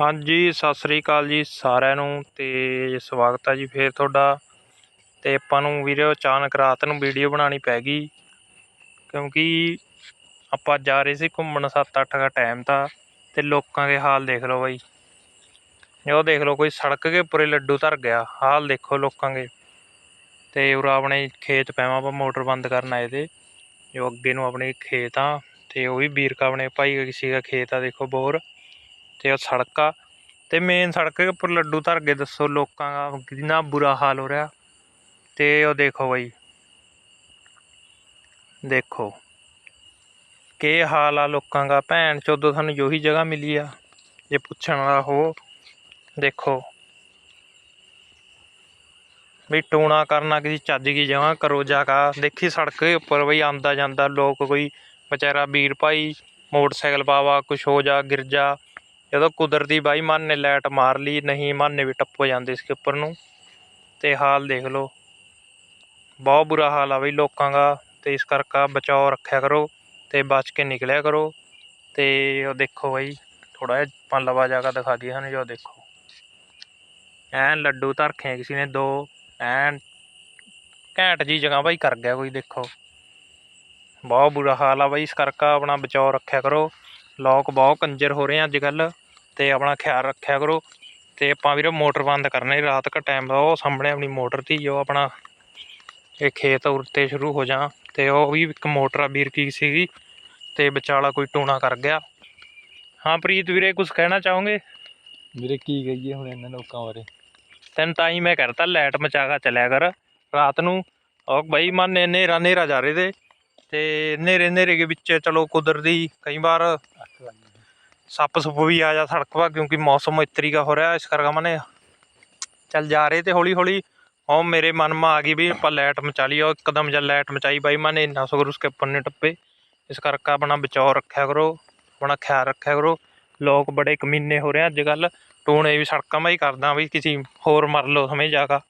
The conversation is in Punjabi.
ਹਾਂਜੀ, ਸਤਿ ਸ੍ਰੀ ਅਕਾਲ ਜੀ ਸਾਰਿਆਂ ਨੂੰ ਤੇ ਸਵਾਗਤ ਹੈ ਜੀ ਫੇਰ ਤੁਹਾਡਾ। ਤੇ ਆਪਾਂ ਨੂੰ ਵੀਰੇ ਅਚਾਨਕ ਰਾਤ ਨੂੰ ਵੀਡੀਓ ਬਣਾਉਣੀ ਪੈ ਗਈ। ਕਿਉਂਕਿ ਆਪਾਂ ਜਾ ਰਹੇ ਸੀ ਘੁੰਮਣ 7-8 ਦਾ ਟਾਈਮ ਤਾਂ, ਤੇ ਲੋਕਾਂ ਦੇ ਹਾਲ ਦੇਖ ਲਓ ਬਾਈ। ਇਹ ਉਹ ਦੇਖ ਲਓ ਕੋਈ ਸੜਕ ਕੇ ਉੱਪਰੇ ਲੱਡੂ ਧਰ ਗਿਆ, ਹਾਲ ਦੇਖੋ ਲੋਕਾਂ ਦੇ। ਤੇ ਉਰਾ ਆਪਣੇ ਖੇਤ ਪੈਵਾਂ ਆਪਾਂ ਮੋਟਰ ਬੰਦ ਕਰਨ ਆਏ ਤੇ, ਜੋ ਅੱਗੇ ਨੂੰ ਆਪਣੇ ਖੇਤ ਆ, ਤੇ ਉਹ ਵੀ ਵੀਰਕਾ ਆਪਣੇ ਭਾਈ ਕਿਸੇ ਦਾ ਖੇਤ ਆ ਦੇਖੋ ਬੋਰ। ਤੇ ਉਹ ਸੜਕ। ਆ ਤੇ ਮੇਨ ਸੜਕ ਦੇ ਉੱਪਰ ਲੱਡੂ ਧਰ ਕੇ ਦੱਸੋ ਲੋਕਾਂ ਦਾ ਕਿੰਨਾ ਬੁਰਾ ਹਾਲ ਹੋ ਰਿਹਾ। ਤੇ ਉਹ ਦੇਖੋ ਬਈ। ਦੇਖੋ। ਕੀ ਹਾਲ ਆ ਲੋਕਾਂ ਦਾ? ਭੈਣ ਚੋਦੋ ਸਾਨੂੰ ਯੋਹੀ ਜਗ੍ਹਾ ਮਿਲੀ ਆ। ਜੇ ਪੁੱਛਣ ਵਾਲਾ ਹੋ, ਦੇਖੋ। ਵੀ ਟੂਣਾ ਕਰਨਾ ਕਿਸੇ ਚੱਜ ਦੀ ਜਗ੍ਹਾ ਕਰੋ ਜਾ ਕਾ। ਦੇਖੀ ਸੜਕ ਦੇ ਉੱਪਰ ਬਈ ਆਂਦਾ ਜਾਂਦਾ ਲੋਕ ਕੋਈ, ਵਿਚਾਰਾ ਵੀਰ ਭਾਈ ਮੋਟਰਸਾਈਕਲ ਪਾਵਾ, ਕੁਛ ਹੋ ਜਾ, ਗਿਰ ਜਾ। ਜਦੋਂ ਕੁਦਰਤੀ ਬਾਈ ਮਨ ਨੇ ਲਾਈਟ ਮਾਰ ਲਈ, ਨਹੀਂ ਮਨ ਵੀ ਟੱਪੋ ਜਾਂਦੇ ਇਸ ਉੱਪਰ ਨੂੰ। ਤੇ ਹਾਲ ਦੇਖ ਲਓ। ਬਹੁਤ ਬੁਰਾ ਹਾਲ ਆ ਬਈ ਲੋਕਾਂ ਦਾ। ਤੇ ਇਸ ਕਰਕੇ ਬਚਾਓ ਰੱਖਿਆ ਕਰੋ ਤੇ ਬਚ ਕੇ ਨਿਕਲਿਆ ਕਰੋ। ਤੇ ਉਹ ਦੇਖੋ ਬਾਈ ਥੋੜਾ ਜਿਹਾ ਆਪਾਂ ਲਵਾ ਜਾ ਕੇ ਦਿਖਾ ਦਈਏ ਸਾਨੂੰ, ਜੋ ਦੇਖੋ। ਐਨ ਲੱਡੂ ਧਰਖੇ ਕਿਸੇ ਨੇ ਦੋ, ਐਨ ਘੈਂਟ ਜੀ ਜਗ੍ਹਾ ਬਾਈ ਕਰ ਗਿਆ ਕੋਈ, ਦੇਖੋ। ਬਹੁਤ ਬੁਰਾ ਹਾਲ ਆ ਬਾਈ, ਇਸ ਕਰਕੇ ਆਪਣਾ ਬਚਾਓ ਰੱਖਿਆ ਕਰੋ। ਲੋਕ ਬਹੁਤ ਕੰਜਰ ਹੋ ਰਹੇ ਆ ਅੱਜ ਕੱਲ ਤੇ ਆਪਣਾ ਖਿਆਲ ਰੱਖਿਆ ਕਰੋ ਤੇ ਆਪਾਂ ਵੀਰੇ ਮੋਟਰ ਬੰਦ ਕਰਨੇ ਰਾਤ ਦਾ ਟਾਈਮ ਉਹ ਸਾਹਮਣੇ ਆਪਣੀ ਮੋਟਰ ਤੀ ਜੋ ਆਪਣਾ ਇਹ ਖੇਤ ਉਰਤੇ ਸ਼ੁਰੂ ਹੋ ਜਾ ਤੇ ਉਹ ਵੀ ਇੱਕ ਮੋਟਰ ਆ ਵੀਰ ਕੀ ਸੀਗੀ ਤੇ ਵਿਚਾਲਾ ਕੋਈ ਟੂਣਾ ਕਰ ਗਿਆ। ਹਾਂ ਪ੍ਰੀਤ ਵੀਰੇ ਕੁਝ ਕਹਿਣਾ ਚਾਹੋਗੇ? ਵੀਰੇ ਕੀ ਕਹੀਏ ਹੁਣ ਇਹਨਾਂ ਲੋਕਾਂ ਬਾਰੇ? ਤੈਨੂੰ ਤਾਂ ਹੀ ਮੈਂ ਕਰਤਾ ਲਾਈਟ ਮਚਾਗਾ ਚੱਲਿਆ ਕਰ ਰਾਤ ਨੂੰ। ਉਹ ਬਈ ਮਨ ਹਨੇਰਾ ਹਨੇਰਾ ਜਾ ਰਹੇ ਤੇ ਤੇ ਹਨੇਰੇ ਹਨੇਰੇ ਦੇ ਵਿੱਚ ਚਲੋ ਕੁਦਰਤੀ ਕਈ ਵਾਰ ਸੱਪ ਸੁੱਪ ਵੀ ਆ ਜਾ ਸੜਕ ਵਾ ਕਿਉਂਕਿ ਮੌਸਮ ਇਸ ਤਰੀਕਾ ਹੋ ਰਿਹਾ ਇਸ ਕਰਕੇ ਮਨੇ ਚੱਲ ਜਾ ਰਹੇ ਤੇ ਹੌਲੀ ਹੌਲੀ ਉਹ ਮੇਰੇ ਮਨ ਮਾ ਆ ਗਈ ਵੀ ਆਪਾਂ ਲਾਈਟ ਮਚਾ ਲਈ, ਉਹ ਇੱਕਦਮ ਜਦ ਲਾਈਟ ਮਚਾਈ ਬਾਈ ਮਨੇ ਇੰਨਾ ਸਗਰ ਉਸਕੇ ਉੱਪਰ ਨੇ ਟੱਪੇ। ਇਸ ਕਰਕੇ ਆਪਣਾ ਬਚਾਓ ਰੱਖਿਆ ਕਰੋ, ਆਪਣਾ ਖਿਆਲ ਰੱਖਿਆ ਕਰੋ। ਲੋਕ ਬੜੇ ਕਮੀਨੇ ਹੋ ਰਹੇ ਆ ਅੱਜ ਕੱਲ ਟੂਣੇ ਵੀ ਸੜਕਾਂ 'ਮਾ ਹੀ ਕਰਦਾ ਵੀ ਕਿਸੇ ਹੋਰ ਮਰ ਲੋ ਸਮੇਂ ਜਾਗਾ